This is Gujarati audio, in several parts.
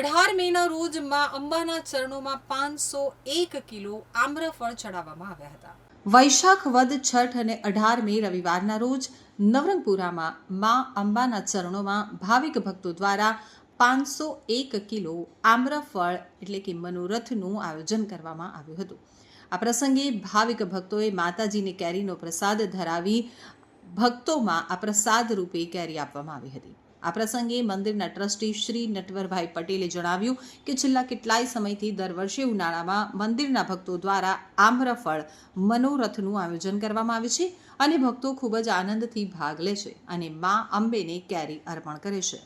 અઢાર મેના રોજમાં અંબાના ચરણોમાં પાંચસો એક કિલો આમ્રફળ ચડાવવામાં આવ્યા હતા. વૈશાખ વદ છઠ અને અઢાર મે રવિવારના રોજ નવરંગપુરામાં માં અંબાના ચરણોમાં ભાવિક ભક્તો દ્વારા પાંચસો એક કિલો આમ્રફળ એટલે કે મનોરથનું આયોજન કરવામાં આવ્યું હતું. આ પ્રસંગે ભાવિક ભક્તોએ માતાજીને કેરીનો પ્રસાદ ધરાવી ભક્તોમાં આ પ્રસાદ રૂપે કેરી આપવામાં આવી હતી. આ પ્રસંગે મંદિરના ટ્રસ્ટી શ્રી નટવરભાઈ પટેલે જણાવ્યું કે છેલ્લા કેટલાય સમયથી દર વર્ષે ઉનાળામાં મંદિરના ભક્તો દ્વારા આમ્રફળ મનોરથનું આયોજન કરવામાં આવે છે અને ભક્તો ખૂબ જ આનંદથી ભાગ લે છે અને મા અંબેને કેરી અર્પણ કરે છે.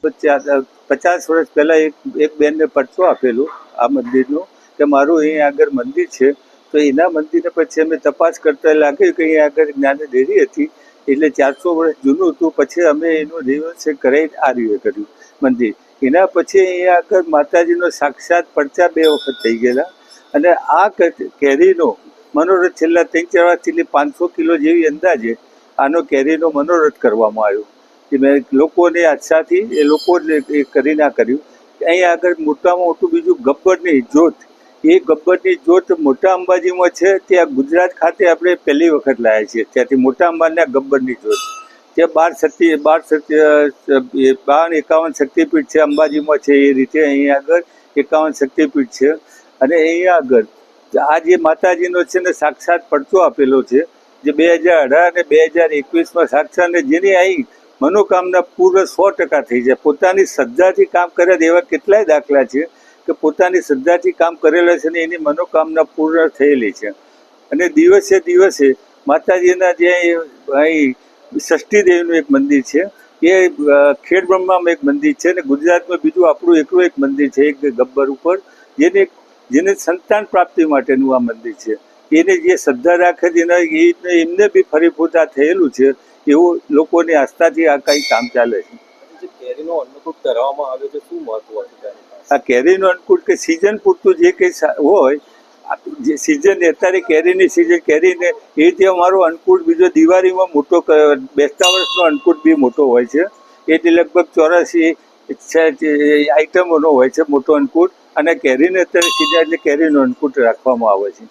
પચાસ વર્ષ પહેલા એક એક બેનને પરચો આપેલો આ મંદિરનું કે મારું અહીંયા આગળ મંદિર છે, તો એના મંદિરને પછી અમે તપાસ કરતા લાગ્યું કે અહીંયા આગળ જ્ઞાન ડેરી હતી એટલે ચારસો વર્ષ જૂનું હતું, પછી અમે એનું રિવર્સે કરાવી આ રીતે કર્યું. મંદિર. એના પછી અહીંયા આગળ માતાજીનો સાક્ષાત પડચા બે વખત થઈ ગયેલા. અને આ કેરીનો મનોરથ છેલ્લા ત્રણ ચાર વર્ષથી પાંચસો કિલો જેવી અંદાજે આનો કેરીનો મનોરથ કરવામાં આવ્યો. કે મેં લોકોને આશાથી એ લોકોને એ કરી ના કર્યું. અહીંયા આગળ મોટામાં મોટું બીજું ગબ્બરની જ્યોત એ ગબ્બરની જોત મોટા અંબાજીમાં છે ત્યાં ગુજરાત ખાતે આપણે પહેલી વખત લાવ્યા છીએ. ત્યાંથી મોટા અંબાના ગબ્બરની જોત. ત્યાં બાર શક્તિ બાર શક્તિ બાર એકાવન શક્તિપીઠ છે અંબાજીમાં છે, એ રીતે અહીંયા આગળ એકાવન શક્તિપીઠ છે. અને અહીંયા આગળ આ જે માતાજીનો છે ને સાક્ષાત પડતો આપેલો છે, જે બે હજાર અઢાર અને બે હજાર એકવીસમાં સાક્ષાત ને જેની અહીં મનોકામના પૂર્ણ સો ટકા થઈ જાય પોતાની શ્રદ્ધાથી કામ કર્યા એવા કેટલાય દાખલા છે. કે પોતાની શ્રદ્ધાથી કામ કરેલા છે ને એની મનોકામના પૂર્ણ થયેલી છે. અને દિવસે દિવસે માતાજીના જે અહીં ષષ્ઠીદેવીનું એક મંદિર છે, એ ખેડ બ્રહ્મામાં એક મંદિર છે અને ગુજરાતમાં બીજું આપણું એકલું એક મંદિર છે, એક ગબ્બર ઉપર, જેને જેને સંતાન પ્રાપ્તિ માટેનું આ મંદિર છે. એને જે શ્રદ્ધા રાખે છે, એના, એ એમને બી ફરીફૂતા થયેલું છે, એવું લોકોની આસ્થાથી આ કંઈ કામ ચાલે છે. કેરીનો અન્નકૂટ કરવામાં આવે છે, શું મહત્વ છે? આ કેરીનું અનુકૂળ કે સિઝન પૂરતું જે કંઈ હોય જે સિઝન અત્યારે કેરીની સિઝન કેરીને એ જે અમારો અનુકૂળ બીજો દિવાળીમાં મોટો બેસતા વર્ષનો અનુકૂળ બી મોટો હોય છે. એટલે લગભગ ચોરાસી આઈટમોનો હોય છે મોટો અનુકૂળ અને કેરીને અત્યારે સિઝન એટલે કેરીનો અનુકૂળ રાખવામાં આવે છે.